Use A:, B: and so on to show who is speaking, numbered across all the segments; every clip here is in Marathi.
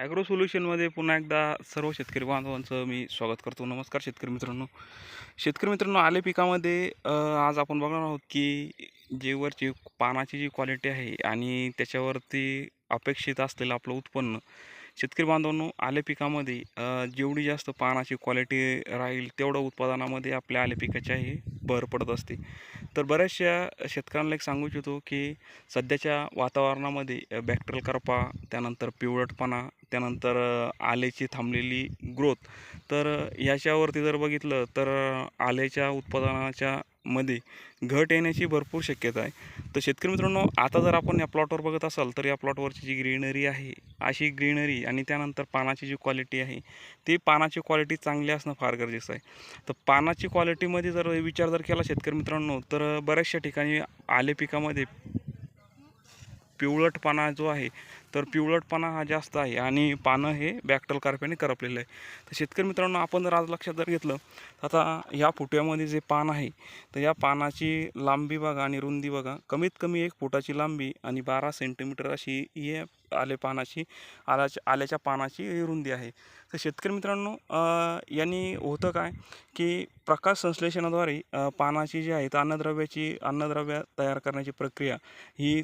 A: ॲग्रो सोल्युशनमध्ये पुन्हा एकदा सर्व शेतकरी बांधवांचं मी स्वागत करतो. नमस्कार शेतकरी मित्रांनो. शेतकरी मित्रांनो आले पिकामध्ये आज आपण बघणार आहोत की जे वरची पानाची जी क्वालिटी आहे आणि त्याच्यावरती अपेक्षित असलेलं आपलं उत्पन्न शेतकरी बांधवांनो आले पिकामध्ये जेवढी जास्त पानाची क्वालिटी राहील तेवढं उत्पादनामध्ये आपल्या आले पिकाच्याही भर पडत असते. तर बऱ्याचशा शेतकऱ्यांना एक सांगू इच्छितो की सध्याच्या वातावरणामध्ये बॅक्टेरियल करपा त्यानंतर पिवळटपणा त्यानंतर आल्याची थांबलेली ग्रोथ. तर याच्यावरती जर बघितलं तर आल्याच्या उत्पादनाच्या मध्ये घट येण्याची भरपूर शक्यता आहे. तर शेतकरी मित्रांनो आता जर आपण या प्लॉटवर बघत असाल तर या प्लॉटवरची जी ग्रीनरी आहे अशी ग्रीनरी आणि त्यानंतर पानाची जी क्वालिटी आहे ती पानाची क्वालिटी चांगली असणं फार गरजेचं आहे. तर पानाची क्वालिटीमध्ये जर विचार जर केला शेतकरी मित्रांनो तर बऱ्याचशा ठिकाणी आले पिकामध्ये पिवळट पाना जो आहे तर पिवळटपणा हा जास्त आहे आणि पानं हे बॅक्टल कार्प्याने करपलेलं आहे. तर शेतकरी मित्रांनो आपण जर आज लक्षात जर घेतलं तर आता ह्या फुट्यामध्ये जे पान आहे तर या पानाची लांबी बघा आणि रुंदी बघा. कमीत कमी एक फुटाची लांबी आणि बारा सेंटीमीटर अशी हे आले पानाची आल्याच्या आल्याच्या पानाची ही रुंदी आहे. तर शेतकरी मित्रांनो यांनी होतं काय की प्रकाश संश्लेषणाद्वारे पानाची जी आहे तर अन्नद्रव्याची अन्नद्रव्य तयार करण्याची प्रक्रिया ही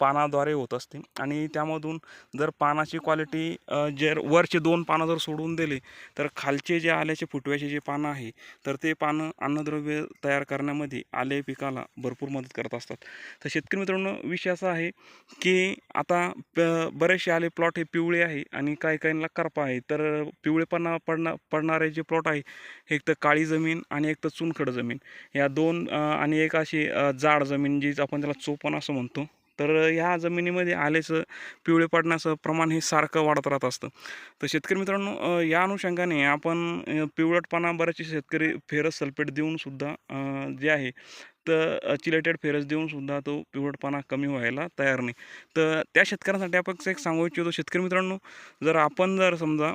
A: पानाद्वारे होत असते. आणि पानामधून जर पानाची क्वालिटी जर वरचे दोन पानं जर सोडून दिले तर खालचे जे आल्याचे फुटव्याचे जे पानं आहे तर ते पानं अन्नद्रव्य तयार करण्यामध्ये आले पिकाला भरपूर मदत करत असतात. तर शेतकरी मित्रांनो विषय असा आहे की आता प बरेचसे आले प्लॉट हे पिवळे आहे आणि काही काहींना करपा आहे. तर पिवळेपणा पडणा पडणारे जे प्लॉट आहे एक तर काळी जमीन आणि एक तर चुनखड जमीन. या दोन आणि एक अशी जाड जमीन जी आपण त्याला चोपण असं म्हणतो तर ह्या जमिनीमध्ये आल्याचं पिवळे पडण्याचं प्रमाण हे सारखं वाढत राहत असतं. तर शेतकरी मित्रांनो या अनुषंगाने आपण पिवळटपणा बऱ्याचशे शेतकरी फेरस सल्फेट देऊनसुद्धा सुद्धा जे आहे तर चिलेटेड फेरस देऊनसुद्धा तो पिवळटपणा कमी व्हायला तयार नाही. तर त्या शेतकऱ्यांसाठी आपण एक सांगू इच्छितो शेतकरी मित्रांनो जर आपण जर समजा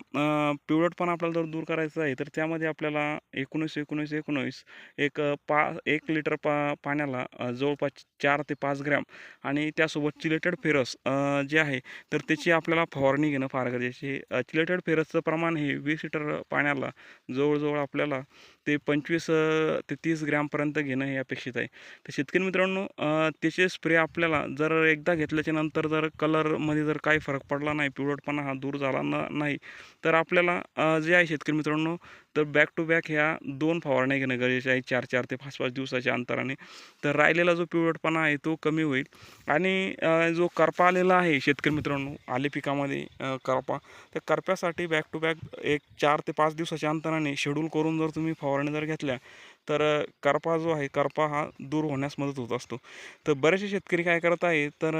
A: पिवळटपणा आपल्याला जर दूर करायचं आहे तर त्यामध्ये आपल्याला एकोणीस एकोणीस एकोणीस एक पा एक लिटर पा पाण्याला जवळपास चार ते पाच ग्रॅम आणि त्यासोबत चिलेटेड फेरस जे आहे तर त्याची आपल्याला फवारणी घेणं फार गरजेचे चिलेटेड फेरसचं प्रमाण हे वीस लिटर पाण्याला जवळजवळ आपल्याला ते पंचवीस ते तीस ग्रॅमपर्यंत घेणं हे अपेक्षित आहे. तर शेतकरी मित्रांनो त्याचे स्प्रे आपल्याला जर एकदा घेतल्याच्या नंतर जर कलरमध्ये जर काही फरक पडला नाही पिवळटपणा हा दूर झाला न नाही तर आपल्याला जे आहे शेतकरी मित्रांनो तर बॅक टू बॅक ह्या दोन फवारण्या घेणं गरजेचे आहे. चार चार ते पाच पाच दिवसाच्या अंतराने. तर राहिलेला जो पिवळटपणा आहे तो कमी होईल. आणि जो करपा आलेला आहे शेतकरी मित्रांनो आले पिकामध्ये करपा तर करप्यासाठी बॅक टू बॅक एक चार ते पाच दिवसाच्या अंतराने शेड्यूल करून जर तुम्ही फवारणी जर घेतल्या तर करपा जो आहे करपा हा दूर होण्यास मदत होत असतो. तर बरेचसे शेतकरी काय करत आहे तर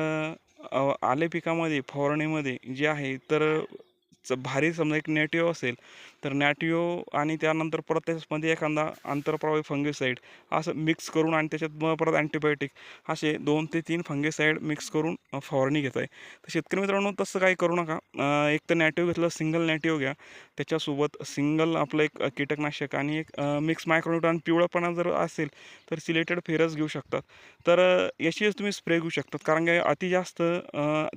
A: आले पिकामध्ये फवारणीमध्ये जे आहे तर च- भारी समजा एक नॅटिओ असेल तर नॅटिओ आणि त्यानंतर परत त्याच्यामध्ये एखादा आंतरप्रवाही फंगेसाईड असं मिक्स करून आणि त्याच्यात मग परत अँटीबायोटिक असे दोन ते तीन फंगेसाईड मिक्स करून फवारणी घेत आहे. तर शेतकरी मित्रांनो तसं काही करू नका. एक तर नॅटिओ घेतलं सिंगल नॅटिओ घ्या. त्याच्यासोबत सिंगल आपलं एक कीटकनाशक आणि एक मिक्स मायक्रोन्यूट आणि पिवळंपणा जर असेल तर सिलेटेड फेरस घेऊ शकतात. तर अ, याचीच तुम्ही स्प्रे घेऊ शकतात. कारण की अति जास्त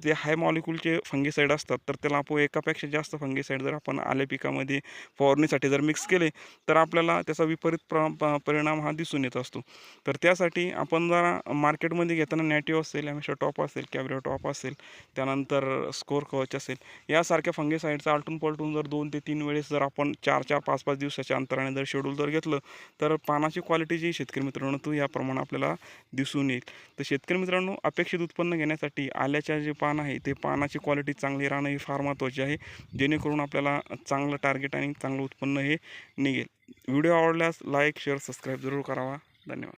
A: जे हाय मॉलिक्यूलचे फंगेसाईड असतात तर त्याला आपण एकापेक्षा जास्त फंगीसाईड जर आपण आले पिकामध्ये फवारणीसाठी जर मिक्स केले तर आपल्याला त्याचा विपरीत प्र प- परिणाम हा दिसून येत असतो. तर त्यासाठी आपण जरा मार्केटमध्ये घेताना नॅटिओ असेल ॲमेशा टॉप असेल कॅमेरा टॉप असेल त्यानंतर स्कोर कवच असेल यासारख्या फंगीसाईडचा आलटून पलटून जर दोन ते तीन वेळेस जर आपण चार चार पाच पाच दिवसाच्या अंतराने जर शेड्यूल जर घेतलं तर पानाची क्वालिटी जी शेतकरी मित्रांनो तो याप्रमाणे आपल्याला दिसून येईल. तर शेतकरी मित्रांनो अपेक्षित उत्पन्न घेण्यासाठी आल्याच्या जे पान आहे ते पानाची क्वालिटी चांगली राहणं ही फार महत्त्वाची आहे. जेणेकरून आपल्याला चांगलं टार्गेट आणि चांगलं उत्पन्न हे निघेल. व्हिडिओ आवडल्यास लाईक शेअर सबस्क्राईब जरूर करावा. धन्यवाद.